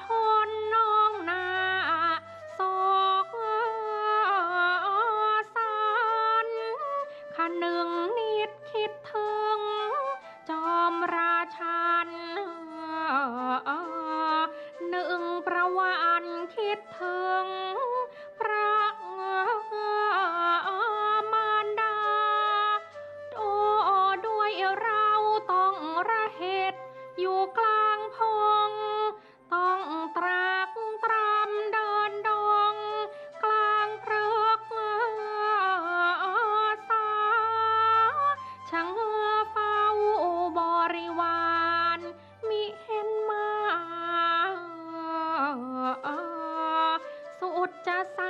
ชนน้องนาสอกสันขนึ่งนิดคิดถึง จอมราชันหนึ่งประวันคิดถึง พระมารดาโอ้ด้วยเราต้องระเหตุอยู่ไกล สุดจะสา